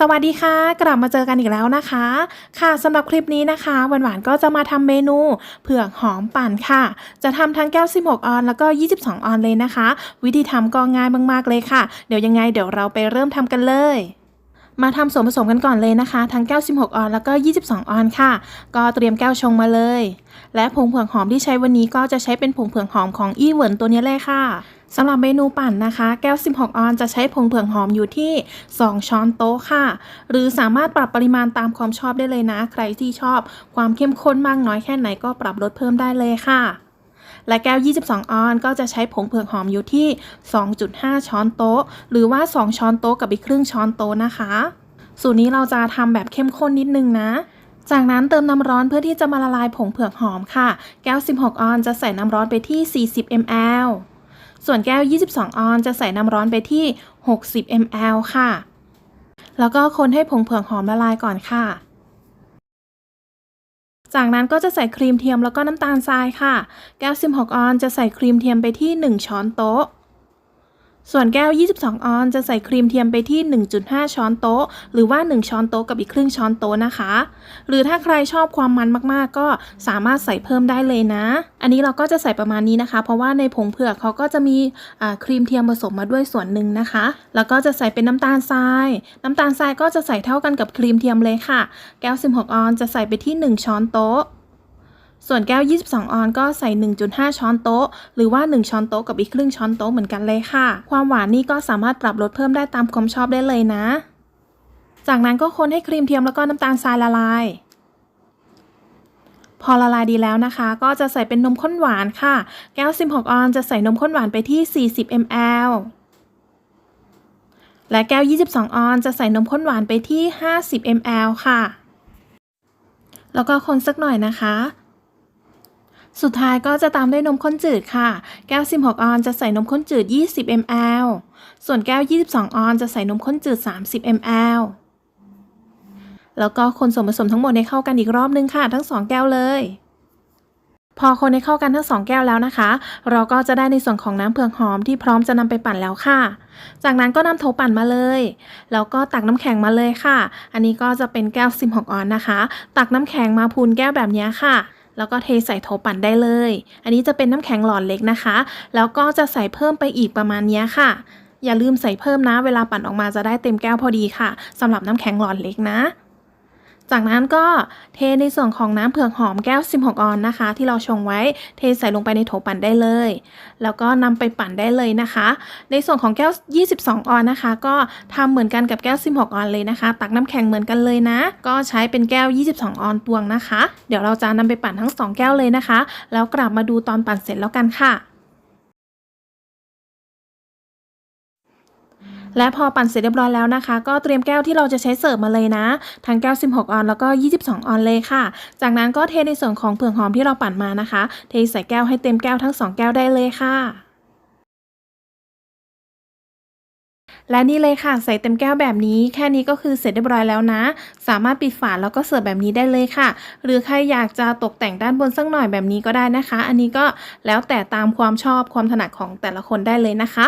สวัสดีค่ะ กลับมาเจอกันอีกแล้วนะคะ ค่ะสำหรับคลิปนี้นะคะหวานๆก็จะมาทำเมนูเผือกหอมปั่นค่ะ จะทำทั้งแก้ว 16 ออน แล้วก็ 22 ออนเลยนะคะ วิธีทำก็ง่ายมากๆเลยค่ะ เดี๋ยวยังไงเดี๋ยวเราไปเริ่มทำกันเลย มาทำส่วนผสมกันก่อนเลยนะคะ ทั้งแก้ว 16 ออนแล้วก็ 22 ออนค่ะ ก็เตรียมแก้วชงมาเลย และผงเผือกหอมที่ใช้วันนี้ก็จะใช้เป็นผงเผือกหอมของอีเหวินตัวนี้เลยค่ะสำหรับเมนูปั่นนะคะ แก้ว 16 ออนจะใช้ผงเผือกหอมอยู่ที่ 2 ช้อนโต๊ะค่ะ หรือสามารถปรับปริมาณตามความชอบได้เลยนะ ใครที่ชอบความเข้มข้นมากน้อยแค่ไหนก็ปรับลดเพิ่มได้เลยค่ะ และแก้ว 22 ออนก็จะใช้ผงเผือกหอมอยู่ที่ 2.5 ช้อนโต๊ะ หรือว่า 2 ช้อนโต๊ะกับอีกครึ่งช้อนโต๊ะนะคะ สูตรนี้เราจะทำแบบเข้มข้นนิดนึงนะจากนั้นเติมน้ำร้อนเพื่อที่จะมาละลายผงเผือกหอมค่ะ แก้ว 16 ออนจะใส่น้ำร้อนไปที่ 40 ml ส่วนแก้ว 22 ออนจะใส่น้ำร้อนไปที่ 60 ml ค่ะ แล้วก็คนให้ผงเผือกหอมละลายก่อนค่ะ จากนั้นก็จะใส่ครีมเทียมแล้วก็น้ำตาลทรายค่ะ แก้ว 16 ออนจะใส่ครีมเทียมไปที่ 1 ช้อนโต๊ะ ส่วนแก้ว 22 ออนจะใส่ครีมเทียมไปที่ 1.5 ช้อนโต๊ะ หรือว่า 1 ช้อนโต๊ะกับอีกครึ่งช้อนโต๊ะนะคะ หรือถ้าใครชอบความมันมากๆ ก็สามารถใส่เพิ่มได้เลยนะ อันนี้เราก็จะใส่ประมาณนี้นะคะ เพราะว่าในผงเผือกเขาก็จะมีอ่าครีมเทียมผสมมาด้วยส่วนหนึ่งนะคะ แล้วก็จะใส่เป็นน้ำตาลทราย น้ำตาลทรายก็จะใส่เท่ากันกับครีมเทียมเลยค่ะ แก้ว 16 ออนจะใส่ไปที่ 1 ช้อนโต๊ะ ส่วนแก้ว 22 ออนก็ใส่ 1.5 ช้อนโต๊ะ หรือว่า 1 ช้อนโต๊ะกับอีกครึ่งช้อนโต๊ะเหมือนกันเลยค่ะ ความหวานนี่ก็สามารถปรับลดเพิ่มได้ตามความชอบได้เลยนะ จากนั้นก็คนให้ครีมเทียมแล้วก็น้ำตาลทรายละลาย พอละลายดีแล้วนะคะ ก็จะใส่เป็นนมข้นหวานค่ะ แก้ว 16 ออนจะใส่นมข้นหวานไปที่ 40 ml และแก้ว 22 ออนจะใส่นมข้นหวานไปที่ 50 ml ค่ะ แล้วก็คนสักหน่อยนะคะ สุดท้ายก็จะตามด้วยนมข้นจืดค่ะ แก้ว 16 ออนจะใส่นมข้นจืด 20 ml ส่วนแก้ว 22 ออนจะใส่นมข้นจืด 30 ml แล้วก็คนส่วนผสมทั้งหมดให้เข้ากันอีกรอบนึงค่ะ ทั้ง 2 แก้วเลย พอคนให้เข้ากันทั้ง 2 แก้วแล้วนะคะ เราก็จะได้ในส่วนของน้ำเผือกหอมที่พร้อมจะนำไปปั่นแล้วค่ะ จากนั้นก็นำโถปั่นมาเลย แล้วก็ตักน้ำแข็งมาเลยค่ะ อันนี้ก็จะเป็นแก้ว 16 ออนนะคะ ตักน้ำแข็งมาพูนแก้วแบบนี้ค่ะ แล้วก็เทใส่โถปั่นได้เลย อันนี้จะเป็นน้ำแข็งหลอดเล็กนะคะ แล้วก็จะใส่เพิ่มไปอีกประมาณนี้ค่ะ อย่าลืมใส่เพิ่มนะ เวลาปั่นออกมาจะได้เต็มแก้วพอดีค่ะสำหรับน้ำแข็งหลอดเล็กนะ จากนั้นก็เทในส่วนของน้ำเผือกหอมแก้ว 16 ออนนะคะ ที่เราชงไว้เทใส่ลงไปในโถปั่นได้เลย แล้วก็นำไปปั่นได้เลยนะคะ ในส่วนของแก้ว 22 ออนนะคะ ก็ทำเหมือนกันกับแก้ว 16 ออนเลยนะคะ ตักน้ำแข็งเหมือนกันเลยนะ ก็ใช้เป็นแก้ว 22 ออนตวงนะคะ เดี๋ยวเราจะนำไปปั่นทั้ง 2 แก้วเลยนะคะ แล้วกลับมาดูตอนปั่นเสร็จแล้วกันค่ะ และพอปั่นเสร็จเรียบร้อยแล้วนะคะ ก็เตรียมแก้วที่เราจะใช้เสิร์ฟมาเลยนะ ทั้งแก้ว 16 ออนแล้วก็ 22 ออนเลยค่ะ จากนั้นก็เทในส่วนของเผือกหอมที่เราปั่นมานะคะ เทใส่แก้วให้เต็มแก้วทั้ง 2 แก้วได้เลยค่ะและนี่เลยค่ะใส่เต็มแก้วแบบนี้ แค่นี้ก็คือเสร็จเรียบร้อยแล้วนะ สามารถปิดฝาแล้วก็เสิร์ฟแบบนี้ได้เลยค่ะ หรือใครอยากจะตกแต่งด้านบนสักหน่อยแบบนี้ก็ได้นะคะ อันนี้ก็แล้วแต่ตามความชอบความถนัดของแต่ละคนได้เลยนะคะ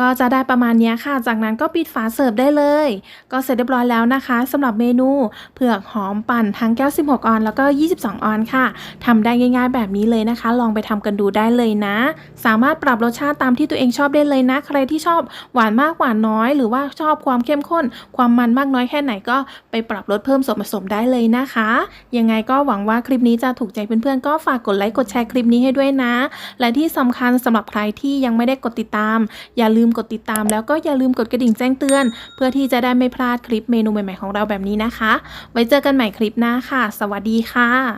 ก็จะได้ประมาณนี้ค่ะ จากนั้นก็ปิดฝาเสิร์ฟได้เลย ก็เสร็จเรียบร้อยแล้วนะคะสำหรับเมนูเผือกหอมปั่นทั้งแก้ว 16 ออนแล้วก็ 22 ออนค่ะทำได้ง่าย ๆ แบบนี้เลยนะคะ ลองไปทำกันดูได้เลยนะ สามารถปรับรสชาติตามที่ตัวเองชอบได้เลยนะ ใครที่ชอบหวานมากหวานน้อย หรือว่าชอบความเข้มข้น ความมันมากน้อยแค่ไหนก็ไปปรับลดเพิ่มส่วนผสมได้เลยนะคะ ยังไงก็หวังว่าคลิปนี้จะถูกใจเพื่อนๆก็ฝากกดไลค์กดแชร์คลิปนี้ให้ด้วยนะ และที่สำคัญสำหรับใครที่ยังไม่ได้กดติดตาม อย่าลืลืมกดติดตามแล้วก็อย่าลืมกดกระดิ่งแจ้งเตือน เพื่อที่จะได้ไม่พลาดคลิปเมนูใหม่ๆของเราแบบนี้นะคะ ไว้เจอกันใหม่คลิปหน้าค่ะ สวัสดีค่ะ